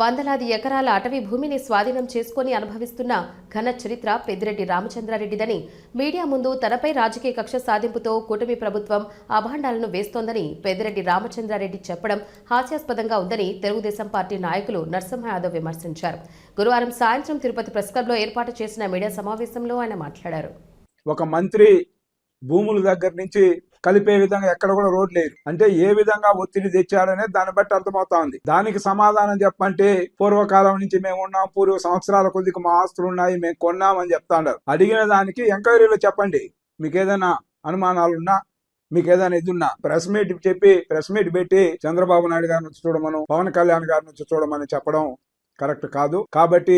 వందలాది ఎకరాల అటవీ భూమిని స్వాధీనం చేసుకుని అనుభవిస్తున్న ఘన చరిత్ర పెద్దిరెడ్డి రామచంద్రారెడ్డిదని మీడియా ముందు తనపై రాజకీయ కక్ష సాధింపుతో కూటమి ప్రభుత్వం అభాండాలను వేస్తోందని పెద్దిరెడ్డి రామచంద్రారెడ్డి చెప్పడం హాస్యాస్పదంగా ఉందని తెలుగుదేశం పార్టీ నాయకులు నరసింహ యాదవ్ విమర్శించారు. గురువారం సాయంత్రం తిరుపతి ప్రెస్ క్లబ్లో ఏర్పాటు చేసిన మీడియా సమావేశంలో ఆయన మాట్లాడారు. ఒక మంత్రి భూముల దగ్గర నుంచి కలిపే విధంగా ఎక్కడ కూడా రోడ్ లేరు. అంటే ఏ విధంగా ఒత్తిడి తెచ్చారనే దాన్ని బట్టి అర్థమవుతోంది. దానికి సమాధానం చెప్పంటే పూర్వకాలం నుంచి మేము ఉన్నాం పూర్వ సంవత్సరాల కొద్దిగా మా ఆస్తులు ఉన్నాయి మేము కొన్నామని చెప్తా అడిగిన దానికి ఎంక్వైరీలో చెప్పండి. మీకు ఏదైనా అనుమానాలున్నా మీకు ఏదైనా ఇది ఉన్నా ప్రెస్ మీట్ చెప్పి ప్రెస్ మీట్ పెట్టి చంద్రబాబు నాయుడు గారిని వచ్చి చూడమను పవన్ కళ్యాణ్ గారిని వచ్చి చూడమని చెప్పడం కరెక్ట్ కాదు. కాబట్టి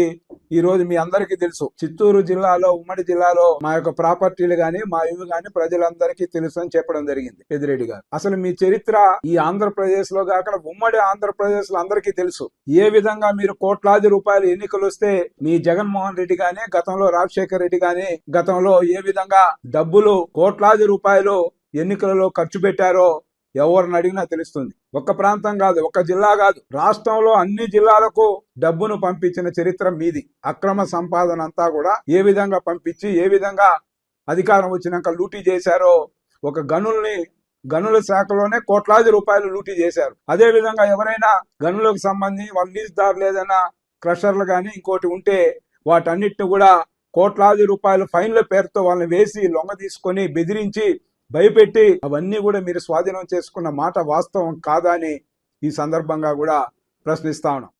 ఈ రోజు మీ అందరికీ తెలుసు. చిత్తూరు జిల్లాలో ఉమ్మడి జిల్లాలో మా యొక్క ప్రాపర్టీలు గాని మా ఇవి గాని ప్రజలందరికీ తెలుసు అని చెప్పడం జరిగింది పెద్దిరెడ్డి గారు. అసలు మీ చరిత్ర ఈ ఆంధ్రప్రదేశ్లో కాక ఉమ్మడి ఆంధ్రప్రదేశ్లో అందరికీ తెలుసు. ఏ విధంగా మీరు కోట్లాది రూపాయలు ఎన్నికలు వస్తే మీ జగన్మోహన్ రెడ్డి గాని గతంలో రాజశేఖర్ రెడ్డి గాని గతంలో ఏ విధంగా డబ్బులు కోట్లాది రూపాయలు ఎన్నికలలో ఖర్చు పెట్టారో ఎవరిని అడిగినా తెలుస్తుంది. ఒక ప్రాంతం కాదు ఒక జిల్లా కాదు రాష్ట్రంలో అన్ని జిల్లాలకు డబ్బును పంపించిన చరిత్ర మీది. అక్రమ సంపాదన అంతా కూడా ఏ విధంగా పంపించి ఏ విధంగా అధికారం వచ్చినాక లూటీ చేశారో ఒక గనుల్ని గనుల శాఖలోనే కోట్లాది రూపాయలు లూటీ చేశారు. అదే విధంగా ఎవరైనా గనులకు సంబంధించి వాళ్ళ లీజుదారులు ఏదైనా క్రషర్లు కానీ ఇంకోటి ఉంటే వాటన్నిటిని కూడా కోట్లాది రూపాయలు ఫైన్ల పేరుతో వాళ్ళని వేసి లొంగ తీసుకొని బెదిరించి భయపెట్టి అవన్నీ కూడా మీరు స్వాధీనం చేసుకున్న మాట వాస్తవం కాదా అని ఈ సందర్భంగా కూడా ప్రశ్నిస్తా ఉన్నాం.